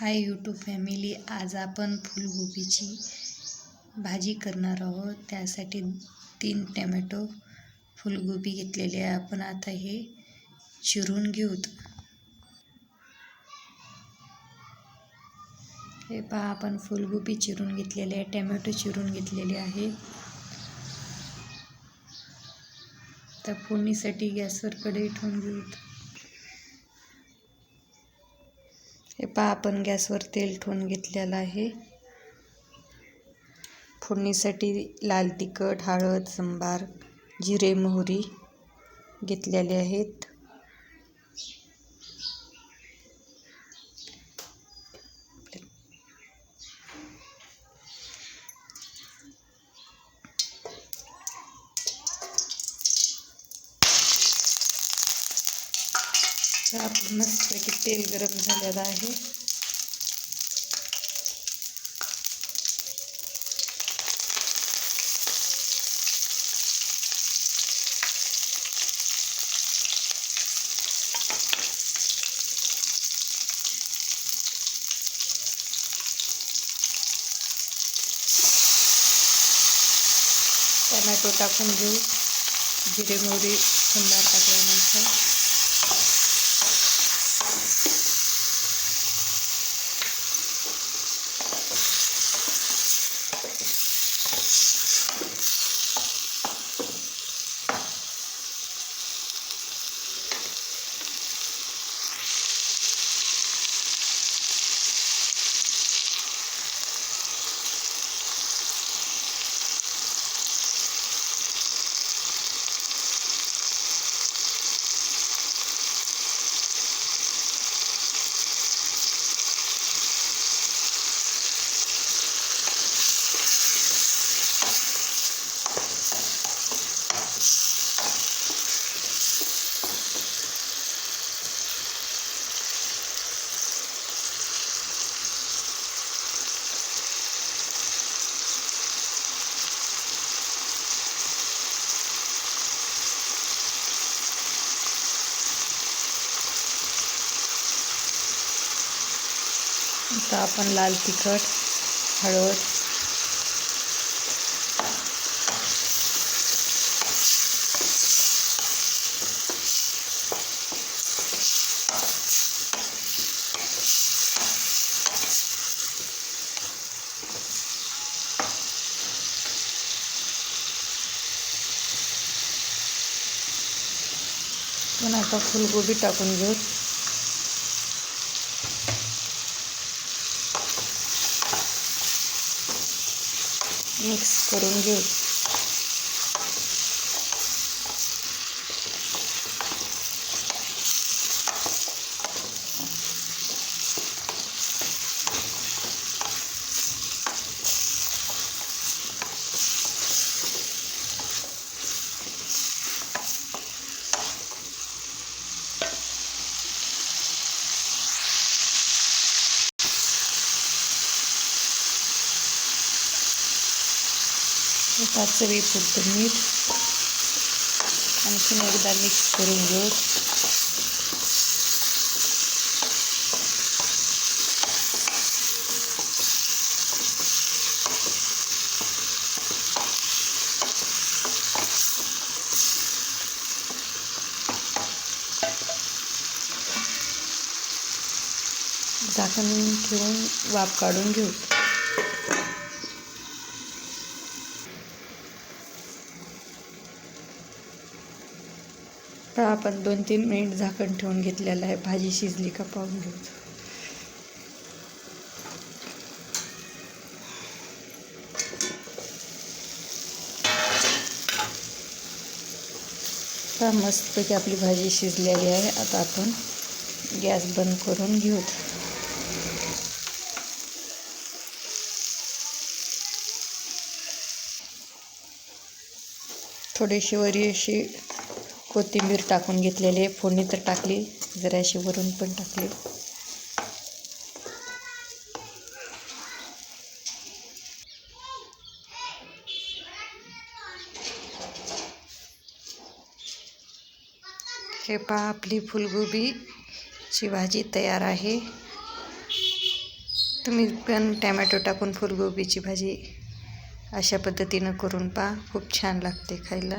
Hi YouTube family आज आपण फुलगोबीची भाजी करणार आहोत. त्यासाठी तीन टमॅटो फुलगोबी घेतलेली आहे. आपण आता हे चिरून घेऊत हे पहा आपण फुलगोबी चिरून घेतलेले आहे. टमॅटो चिरून घेतलेले आहे. तर फोडणीसाठी गॅसवर कढई ठेवून घेऊत हे पहा आपण गॅसवर तेल ठेवून घेतलेलं आहे. फोडणीसाठी लाल तिखट हळद संबार जिरे मोहरी घेतलेले आहेत. मस्तपैकी तेल गरम झालेलं आहे. टमॅटो टाकून घेऊ. जिरे मोहरी संबार टाकल्यानंतर. आता आपण लाल तिखट हळद. पण आता फुलगोबी टाकून घेऊ. मिक्स करून घेऊ. आता चवीपुरतं मीठ. आणखीन एकदा मिक्स करून घेऊ. झाकण ठेवून वाफ काढून घेऊ. तर आपण दोन तीन मिनिट झाकण ठेवून घेतलेलं आहे. भाजी शिजली का पाहून घेऊ. आता मस्तपैकी आपली भाजी शिजलेली आहे. आता आपण गॅस बंद करून घेऊ. थोडीशी वरी अशी कोथिंबीर टाकून घेतलेली आहे. फोडणी तर टाकली जराशी वरून पण टाकली. हे पहा आपली फुलगोबीची भाजी तयार आहे. तुम्ही पण टॅमॅटो टाकून फुलगोबीची भाजी अशा पद्धतीनं करून पहा. खूप छान लागते खायला.